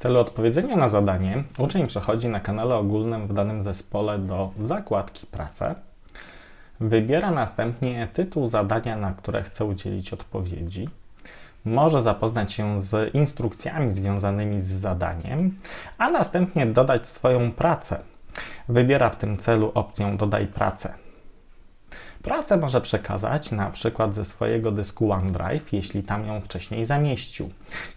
celu odpowiedzenia na zadanie uczeń przechodzi na kanale ogólnym w danym zespole do zakładki Prace. Wybiera następnie tytuł zadania, na które chce udzielić odpowiedzi. Może zapoznać się z instrukcjami związanymi z zadaniem, a następnie dodać swoją pracę. Wybiera w tym celu opcję Dodaj pracę. Pracę może przekazać na przykład ze swojego dysku OneDrive, jeśli tam ją wcześniej zamieścił.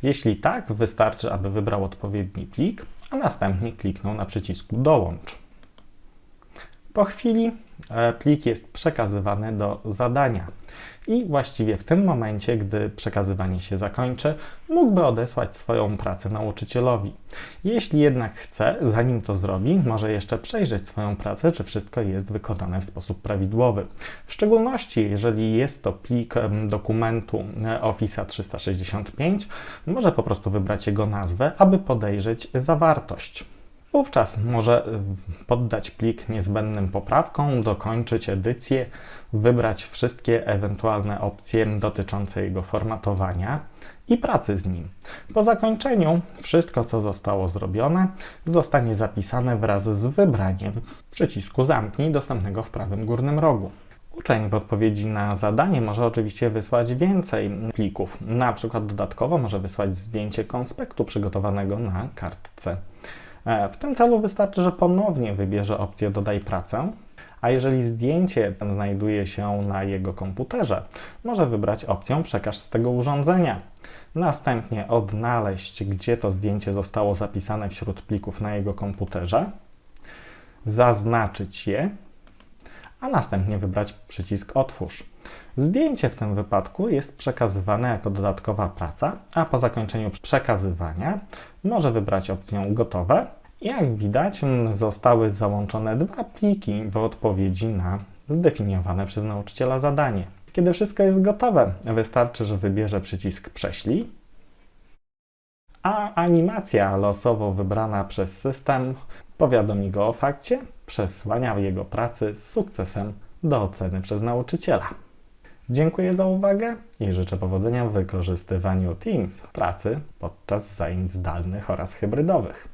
Jeśli tak, wystarczy, aby wybrał odpowiedni plik, a następnie kliknął na przycisku Dołącz. Po chwili e, plik jest przekazywany do zadania i właściwie w tym momencie, gdy przekazywanie się zakończy, mógłby odesłać swoją pracę nauczycielowi. Jeśli jednak chce, zanim to zrobi, może jeszcze przejrzeć swoją pracę, czy wszystko jest wykonane w sposób prawidłowy. W szczególności, jeżeli jest to plik dokumentu e, Office 365, może po prostu wybrać jego nazwę, aby podejrzeć zawartość. Wówczas może poddać plik niezbędnym poprawkom, dokończyć edycję, wybrać wszystkie ewentualne opcje dotyczące jego formatowania i pracy z nim. Po zakończeniu wszystko, co zostało zrobione, zostanie zapisane wraz z wybraniem przycisku Zamknij dostępnego w prawym górnym rogu. Uczeń w odpowiedzi na zadanie może oczywiście wysłać więcej plików. Na przykład dodatkowo może wysłać zdjęcie konspektu przygotowanego na kartce. E, W tym celu wystarczy, że ponownie wybierze opcję Dodaj pracę, a jeżeli zdjęcie znajduje się na jego komputerze, może wybrać opcję Przekaż z tego urządzenia. Następnie odnaleźć, gdzie to zdjęcie zostało zapisane wśród plików na jego komputerze, zaznaczyć je, a następnie wybrać przycisk Otwórz. Zdjęcie w tym wypadku jest przekazywane jako dodatkowa praca, a po zakończeniu przekazywania może wybrać opcję Gotowe. Jak widać, mm, zostały załączone dwa pliki w odpowiedzi na zdefiniowane przez nauczyciela zadanie. Kiedy wszystko jest gotowe, wystarczy, że wybierze przycisk Prześlij, a animacja losowo wybrana przez system powiadomi go o fakcie przesłania jego pracy z sukcesem do oceny przez nauczyciela. Dziękuję za uwagę i życzę powodzenia w wykorzystywaniu Teams pracy podczas zajęć zdalnych oraz hybrydowych.